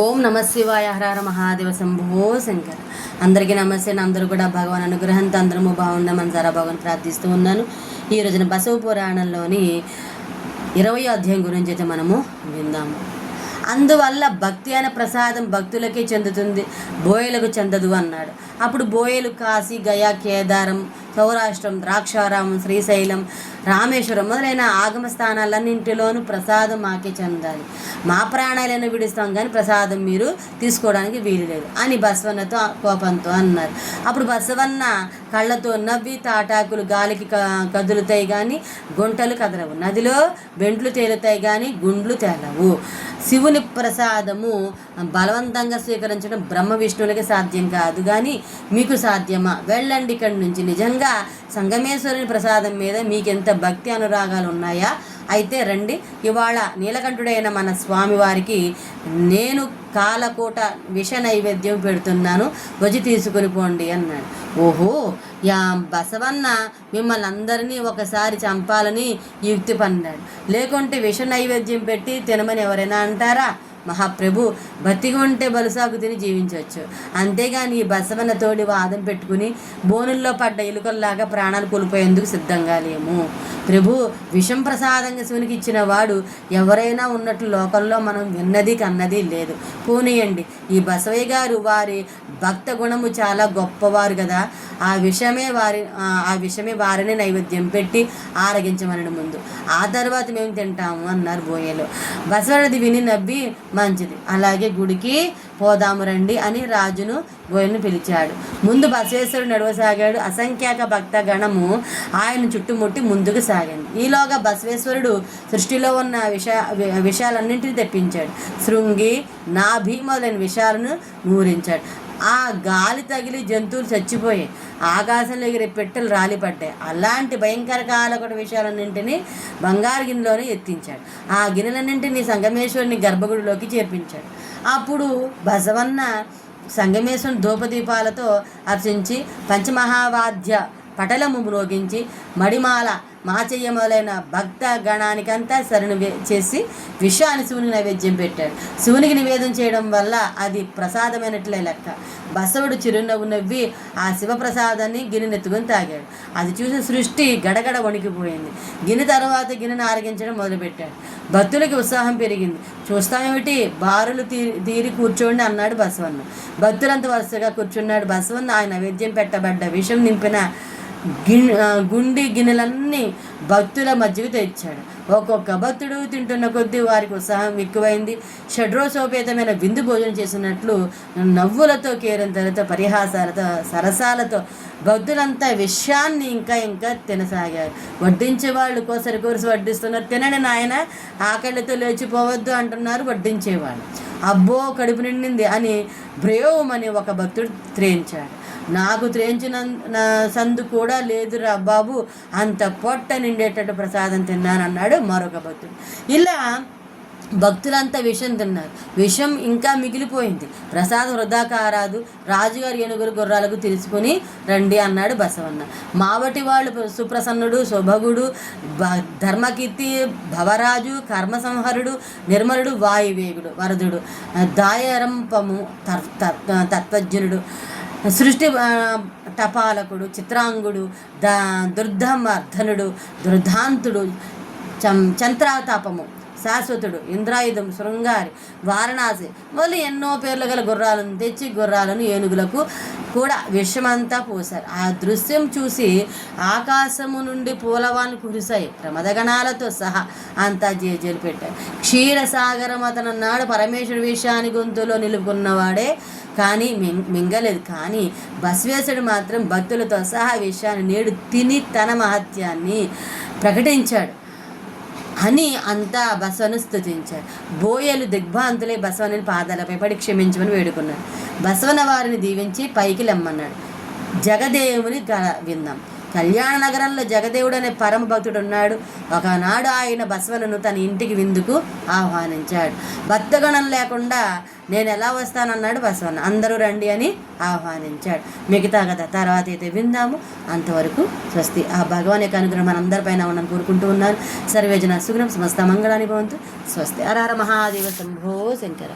ఓం నమ శివాయ హర మహాదేవ శంభో శంకర. అందరికీ నమస్తే. అందరూ కూడా భగవాన్ అనుగ్రహంతో అందరము బాగుండమని జరా భగవాన్ ప్రార్థిస్తూ ఉన్నాను. ఈ రోజున బసవ పురాణంలోని ఇరవై అధ్యాయం గురించి అయితే మనము విందాము అందువల్ల భక్తి అనే ప్రసాదం భక్తులకే చెందుతుంది బోయలకు చెందదు అన్నాడు. అప్పుడు బోయలు కాశీ గయా కేదారం సౌరాష్ట్రం ద్రాక్షారామం శ్రీశైలం రామేశ్వరం మొదలైన ఆగమ స్థానాలన్నింటిలోనూ ప్రసాదం మాకే చెందాలి. మా ప్రాణాలను విడిస్తాం కానీ ప్రసాదం మీరు తీసుకోవడానికి వీలు లేదు. అని బసవన్నతో కోపంతో అన్నారు. అప్పుడు బసవన్న కళ్ళతో నవ్వి తాటాకులు గాలికి క- కదులుతాయి కానీ గుంటలు కదలవు. నదిలో బెంట్లు తేలుతాయి కానీ గుండ్లు తేలవు. శివుని ప్రసాదము బలవంతంగా స్వీకరించడం బ్రహ్మ విష్ణువులకి సాధ్యం కాదు కానీ మీకు సాధ్యమా? వెళ్ళండి ఇక్కడి నుంచి. నిజంగా సంగమేశ్వరుని ప్రసాదం మీద మీకెంత భక్తి అనురాగాలు ఉన్నాయా? అయితే రండి ఇవాళ నీలకంఠుడైన మన స్వామివారికి నేను కాలకోట విష నైవేద్యం పెడుతున్నాను. వచ్చి తీసుకుని పోండి అన్నాడు. ఓహో యా బసవన్న మిమ్మల్ని అందరినీ ఒకసారి చంపాలని యుక్తి పన్నాడు. లేకుంటే విష నైవేద్యం పెట్టి తినమని ఎవరైనా అంటారా? మహాప్రభు బతికి ఉంటే బలుసాకు తిని జీవించవచ్చు. అంతేగాని ఈ బసవన్న తోడి వాదం పెట్టుకుని బోనుల్లో పడ్డ ఎలుకల్లాగా ప్రాణాలు కోల్పోయేందుకు సిద్ధంగా లేము. ప్రభు విషం ప్రసాదంగా శివునికి ఇచ్చిన వాడు ఎవరైనా ఉన్నట్లు లోకంలో మనం విన్నది కన్నది లేదు. పోనీయండి ఈ బసవయ్య గారు వారి భక్త గుణము చాలా గొప్పవారు కదా. ఆ విషమే వారి ఆ ఆ విషమే వారిని నైవేద్యం పెట్టి ఆరగించమనడం ముందు. ఆ తర్వాత మేము తింటాము అన్నారు బోయలు. బసవనది విని నవ్వి మంచిది. అలాగే గుడికి పోదాము రండి అని రాజును గోయలను పిలిచాడు. ముందు బసవేశ్వరుడు నడవసాగాడు. అసంఖ్యాక భక్త గణము ఆయన చుట్టుముట్టి ముందుకు సాగింది. ఈలోగా బసవేశ్వరుడు సృష్టిలో ఉన్న విష విషయాలన్నింటినీ తెప్పించాడు. శృంగి నాభి మొదలైన విషయాలను మూరించాడు ఆ గాలి తగిలి జంతువులు చచ్చిపోయాయి ఆకాశంలో ఎగిరే పెట్టెలు రాలిపడ్డాయి. అలాంటి భయంకర కాలకటి విషయాలన్నింటినీ బంగారు గిన్నెలోనే ఎత్తించాడు. ఆ గిన్నెలన్నింటినీ సంగమేశ్వరుని గర్భగుడిలోకి చేర్పించాడు. అప్పుడు బసవన్న సంగమేశ్వరుని ధూపదీపాలతో అర్చించి పంచమహావాద్య పటలము మ్రోగించి మడిమాల మాచయ్య మొదలైన భక్త గణానికంతా శరణు చేసి విషాన్ని శివునికి నైవేద్యం పెట్టాడు. శివునికి నివేదన చేయడం వల్ల అది ప్రసాదమైనట్లే లెక్క. బసవుడు చిరునవ్వు నవ్వి ఆ శివప్రసాదాన్ని గిన్నెనెత్తుకొని తాగాడు. అది చూసి సృష్టి గడగడ వణికిపోయింది. గిన్నె తర్వాత గిన్నెను ఆరగించడం మొదలుపెట్టాడు. భక్తులకి ఉత్సాహం పెరిగింది. చూస్తామేమిటి బారులు తీరి తీరి కూర్చోండి అన్నాడు బసవన్న. భక్తులంతా వరుసగా కూర్చున్నాడు బసవన్న. ఆయన నైవేద్యం పెట్టబడ్డ విషం నింపిన గుండి గిన్నెలన్నీ భక్తుల మధ్యకు తెచ్చాడు. ఒక్కొక్క భక్తుడు తింటున్న కొద్దీ వారికి ఉత్సాహం ఎక్కువైంది. షడ్రోసోపేతమైన విందు భోజనం చేసినట్లు నవ్వులతో కేరింతలతో పరిహాసాలతో సరసాలతో భక్తులంతా విషయాన్ని ఇంకా ఇంకా తినసాగారు. వడ్డించే వాళ్ళు కోసరి కోరిసి వడ్డిస్తున్నారు. తినని నాయన ఆకలితో లేచిపోవద్దు అంటున్నారు వడ్డించేవాళ్ళు. అబ్బో కడుపు నిండింది అని బ్రేవమని ఒక భక్తుడు త్రేయించాడు. నాకు త్రేయించిన సందు కూడా లేదురా బాబు. అంత పొట్ట నిండేటట్టు ప్రసాదం తిన్నాను అన్నాడు మరొక భక్తుడు. ఇలా భక్తులంతా విషం తిన్నారు. విషం ఇంకా మిగిలిపోయింది. ప్రసాదం వృధా కారాదు. రాజుగారి ఏనుగురు గుర్రాలకు తెలుసుకుని రండి అన్నాడు బసవన్న. మావటి వాళ్ళు సుప్రసన్నుడు శుభగుడు ధర్మకీర్తి భవరాజు కర్మసంహరుడు నిర్మలుడు వాయువేగుడు వరదుడు దాయరంపము తత్వజ్ఞుడు. సృష్టి తపాలకుడు చిత్రాంగుడు ద దుర్ధమర్ధనుడు దుర్ధాంతుడు చం చంత్రాతాపము శాశ్వతుడు ఇంద్రాయుధం శృంగారి వారణాసి మళ్ళీ ఎన్నో పేర్లు గల గుర్రాలను తెచ్చి గుర్రాలను ఏనుగులకు కూడా విషమంతా పోశారు. ఆ దృశ్యం చూసి ఆకాశము నుండి పూలవాన్ని కురిశాయి. ప్రమదగణాలతో సహా అంతా జేజేలు పెట్టారు. క్షీరసాగరం అతనన్నాడు. పరమేశ్వరుడి విషయాన్ని గొంతులో నిలుపుకున్నవాడే కానీ మింగలేదు. కానీ బసవేశుడు మాత్రం భక్తులతో సహా విషయాన్ని నేడు తిని తన మహత్యాన్ని ప్రకటించాడు. అని అంతా బసవను స్థుతించారు బోయలు దిగ్భాంతులై బసవని పాదాలపై పడి క్షమించమని వేడుకున్నాడు. బసవన వారిని దీవించి పైకి లెమ్మన్నాడు. జగదేవుని గ విందాం కళ్యాణ నగరంలో జగదేవుడు అనే పరమ భక్తుడు ఉన్నాడు. ఒకనాడు ఆయన బసవనను తన ఇంటికి విందుకు ఆహ్వానించాడు. భక్తగణం లేకుండా నేను ఎలా వస్తానన్నాడు బసవన్న అందరూ రండి అని ఆహ్వానించాడు. మిగతా కథ తర్వాత అయితే విందాము. అంతవరకు స్వస్తి. ఆ భగవాన్ యొక్క అనుగ్రహం మనందరిపైన ఉండని కోరుకుంటూ ఉన్నాను. సర్వేజన సుగ్రం సమస్త మంగళాన్ని భవంతు. స్వస్తి. హర మహాదేవ శంభో శంకర.